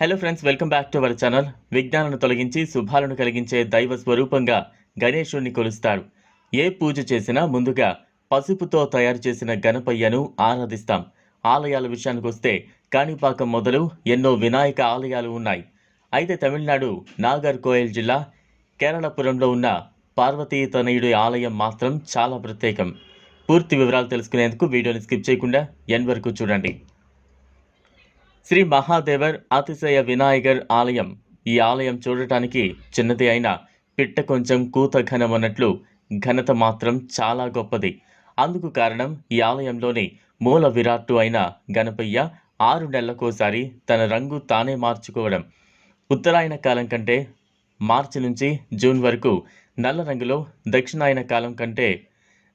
Hello friends welcome back to our channel విజ్ఞానాన్ని తొలగించి శుభాలను కలిగించే దైవ స్వరూపంగా గణేశుణ్ణి కొలుస్తారు. ఏ పూజ చేసినా ముందుగా పసుపుతో తయారు చేసిన గణపయ్యను ఆరాధిస్తాం. ఆలయాల విషయానికి వస్తే కాణిపాకం మొదలు ఎన్నో వినాయక ఆలయాలు ఉన్నాయి. అయితే తమిళనాడు నాగర్ కోయల్ జిల్లా కేరళపురంలో ఉన్న పార్వతీ తనయుడి ఆలయం మాత్రం చాలా ప్రత్యేకం. పూర్తి వివరాలు తెలుసుకునేందుకు వీడియోని స్కిప్ చేయకుండా ఎన్ వరకు చూడండి. శ్రీ మహాదేవర్ అతిశయ వినాయకర్ ఆలయం. ఈ ఆలయం చూడటానికి చిన్నది అయిన పిట్ట కొంచెం కూత ఘనం అన్నట్లు ఘనత మాత్రం చాలా గొప్పది. అందుకు కారణం ఈ ఆలయంలోని మూల విరాట్టు అయిన గణపయ్య ఆరు నెలలకోసారి తన రంగు తానే మార్చుకోవడం. ఉత్తరాయణ కాలం కంటే మార్చి నుంచి జూన్ వరకు నల్ల రంగులో దక్షిణాయన కాలం కంటే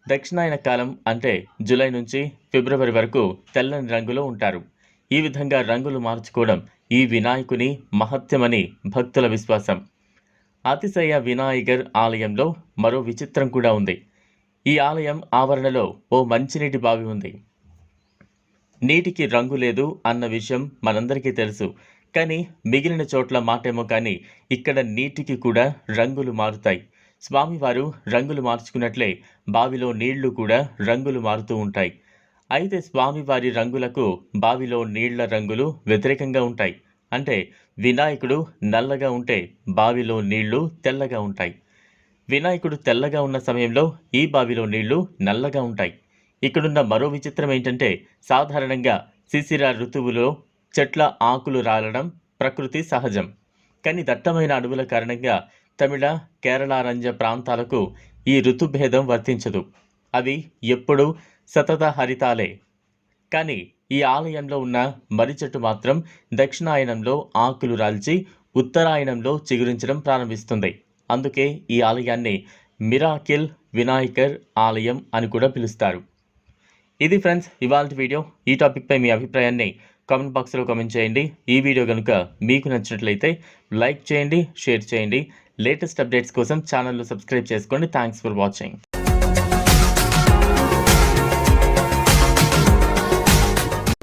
దక్షిణాయన కాలం అంటే జూలై నుంచి ఫిబ్రవరి వరకు తెల్లని రంగులో ఉంటారు. ఈ విధంగా రంగులు మార్చుకోవడం ఈ వినాయకుని మహత్యమని భక్తుల విశ్వాసం. అతిశయ వినాయకర్ ఆలయంలో మరో విచిత్రం కూడా ఉంది. ఈ ఆలయం ఆవరణలో ఓ మంచినీటి బావి ఉంది. నీటికి రంగు లేదు అన్న విషయం మనందరికీ తెలుసు. కానీ మిగిలిన చోట్ల మాటేమో కానీ ఇక్కడ నీటికి కూడా రంగులు మారుతాయి. స్వామివారు రంగులు మార్చుకున్నట్లే బావిలో నీళ్ళు కూడా రంగులు మారుతూ ఉంటాయి. అయితే స్వామివారి రంగులకు బావిలో నీళ్ళ రంగులు వ్యతిరేకంగా ఉంటాయి. అంటే వినాయకుడు నల్లగా ఉంటే బావిలో నీళ్ళు తెల్లగా ఉంటాయి. వినాయకుడు తెల్లగా ఉన్న సమయంలో ఈ బావిలో నీళ్ళు నల్లగా ఉంటాయి. ఇక్కడున్న మరో విచిత్రం ఏంటంటే సాధారణంగా శిశిర ఋతువులో చెట్ల ఆకులు రాలడం ప్రకృతి సహజం. కానీ దట్టమైన అడవుల కారణంగా తమిళ కేరళ రంజ ప్రాంతాలకు ఈ ఋతుభేదం వర్తించదు. అవి ఎప్పుడూ సతత హరితాలే. కానీ ఈ ఆలయంలో ఉన్న మర్రి చెట్టు మాత్రం దక్షిణాయనంలో ఆకులు రాల్చి ఉత్తరాయణంలో చిగురించడం ప్రారంభిస్తుంది. అందుకే ఈ ఆలయాన్ని మిరాకిల్ వినాయకర్ ఆలయం అని కూడా పిలుస్తారు. ఇది ఫ్రెండ్స్ ఇవాళ వీడియో. ఈ టాపిక్పై మీ అభిప్రాయాన్ని కామెంట్ బాక్స్లో కామెంట్ చేయండి. ఈ వీడియో కనుక మీకు నచ్చినట్లయితే లైక్ చేయండి షేర్ చేయండి. లేటెస్ట్ అప్డేట్స్ కోసం ఛానల్ను సబ్స్క్రైబ్ చేసుకోండి. Thanks for watching.